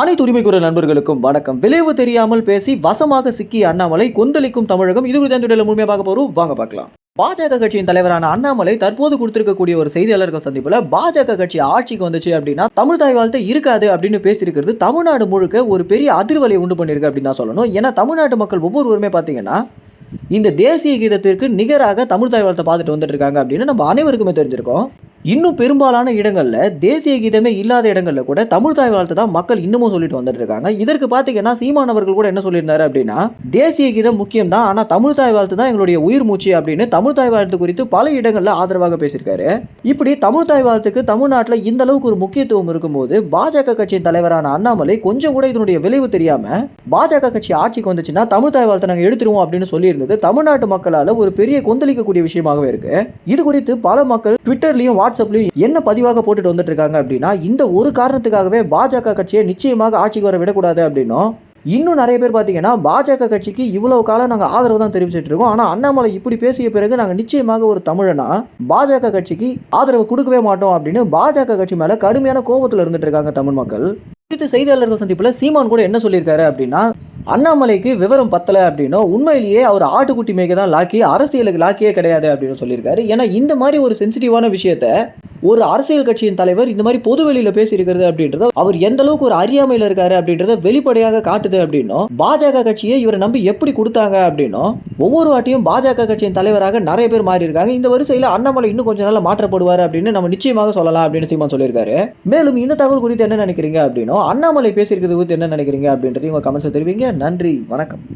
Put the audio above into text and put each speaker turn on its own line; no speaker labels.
அனைத்து உரிமைக்குற நண்பர்களுக்கும் வணக்கம். விளைவு தெரியாமல் பேசி வசமாக சிக்கிய அண்ணாமலை கொந்தளிக்கும் தமிழகம். இது குறித்த இந்த முழுமையாக பார்க்க போறோம். வாங்க பார்க்கலாம். பாஜக கட்சியின் தலைவரான அண்ணாமலை தற்போது கொடுத்திருக்கக்கூடிய ஒரு செய்தியாளர்கள் சந்திப்புல பாஜக கட்சி ஆட்சிக்கு வந்துச்சு அப்படின்னா தமிழ் தாய் வாழ்த்து இருக்காது அப்படின்னு பேசியிருக்கிறது தமிழ்நாடு முழுக்க ஒரு பெரிய அதிர்வலை உண்டு பண்ணியிருக்கு அப்படின்னு தான் சொல்லணும். ஏன்னா தமிழ்நாட்டு மக்கள் ஒவ்வொருவருமே பார்த்தீங்கன்னா இந்த தேசிய கீதத்திற்கு நிகராக தமிழ் தாய் வாழ்த்தை பார்த்துட்டு வந்துட்டு இருக்காங்க அப்படின்னு நம்ம அனைவருக்குமே தெரிஞ்சிருக்கோம். இன்னும் பெரும்பாலான இடங்களில் தேசிய கீதமே இல்லாத இடங்களில் கூட தமிழ் தாய் வாழ்த்து தான் மக்கள் இன்னமும் சொல்லிட்டு வந்துட்டு இருக்காங்க இதற்கு பார்த்தீங்கன்னா சீமான் அவர்கள் கூட என்ன சொல்லியிருந்தாரு அப்படின்னா தேசிய கீதம் முக்கியம் தான் ஆனால் தமிழ் தாய் வாழ்த்து தான் எங்களுடைய உயிர் மூச்சு அப்படின்னு தமிழ் தாய் வாழ்த்து குறித்து பல இடங்களில் ஆதரவாக பேசியிருக்காரு. இப்படி தமிழ் தாய் வாழ்த்துக்கு தமிழ்நாட்டில் இந்த அளவுக்கு ஒரு முக்கியத்துவம் இருக்கும்போது பாஜக கட்சியின் தலைவரான அண்ணாமலை கொஞ்சம் கூட இதனுடைய விளைவு தெரியாம பாஜக கட்சி ஆட்சிக்கு வந்துச்சுன்னா தமிழ் தாய் வாழ்த்து நாங்கள் எடுத்துருவோம் அப்படின்னு சொல்லியிருந்தது தமிழ்நாட்டு மக்களால் ஒரு பெரிய கொந்தளிக்கக்கூடிய விஷயமாகவே இருக்கு. இது குறித்து பல மக்கள் ட்விட்டர்லையும் வாட்ஸ்அப்லையும் என்ன பதிவாக போட்டுட்டு வந்துட்டு இருக்காங்க அப்படின்னா இந்த ஒரு காரணத்துக்காகவே பாஜக கட்சியை நிச்சயமாக ஆட்சிக்கு வர விடக்கூடாது அப்படின்னும் இன்னும் நிறைய பேர் பார்த்தீங்கன்னா பாஜக கட்சிக்கு இவ்வளவு காலம் நாங்கள் ஆதரவு தான் தெரிவிச்சுட்டு இருக்கோம். ஆனால் அண்ணாமலை இப்படி பேசிய பிறகு நாங்கள் நிச்சயமாக ஒரு தமிழனா பாஜக கட்சிக்கு ஆதரவு கொடுக்கவே மாட்டோம் அப்படின்னு பாஜக கட்சி மேலே கடுமையான கோபத்தில் இருந்துட்டு இருக்காங்க தமிழ் மக்கள். குறித்து செய்தியாளர்கள் சந்திப்பில் சீமான் கூட என்ன சொல்லியிருக்காரு அப்படின்னா அண்ணாமலைக்கு விவரம் பத்தலை அப்படின்னும் உண்மையிலேயே அவர் ஆட்டுக்குட்டி மேய்க்க தான் லாக்கி அரசியலுக்கு லாக்கியே கிடையாது அப்படின்னு சொல்லியிருக்காரு. ஏன்னா இந்த மாதிரி ஒரு சென்சிட்டிவான விஷயத்த ஒரு அரசியல் கட்சியின் தலைவர் இந்த மாதிரி பொது வெளியில பேசியிருக்கிறது அப்படின்றத அவர் எந்த அளவுக்கு ஒரு அறியாமையில் இருக்காரு அப்படின்றத வெளிப்படையாக காட்டுது அப்படின்னும் பாஜக கட்சியை இவரை நம்பி எப்படி கொடுத்தாங்க அப்படின்னும் ஒவ்வொரு வாட்டியும் பாஜக கட்சியின் தலைவராக நிறைய பேர் மாறி இருக்காங்க இந்த வரிசையில் அண்ணாமலை இன்னும் கொஞ்ச நாள் மாற்றப்படுவார் அப்படின்னு நம்ம நிச்சயமாக சொல்லலாம் அப்படின்னு சீமான் சொல்லியிருக்காரு. மேலும் இந்த தகவல் குறித்து என்ன நினைக்கிறீங்க அப்படின்னும் அண்ணாமலை பேசியிருக்கிறது குறித்து என்ன நினைக்கிறீங்க அப்படின்றது உங்க கமெண்ட்ஸ் தெரிவிங்க. நன்றி வணக்கம்.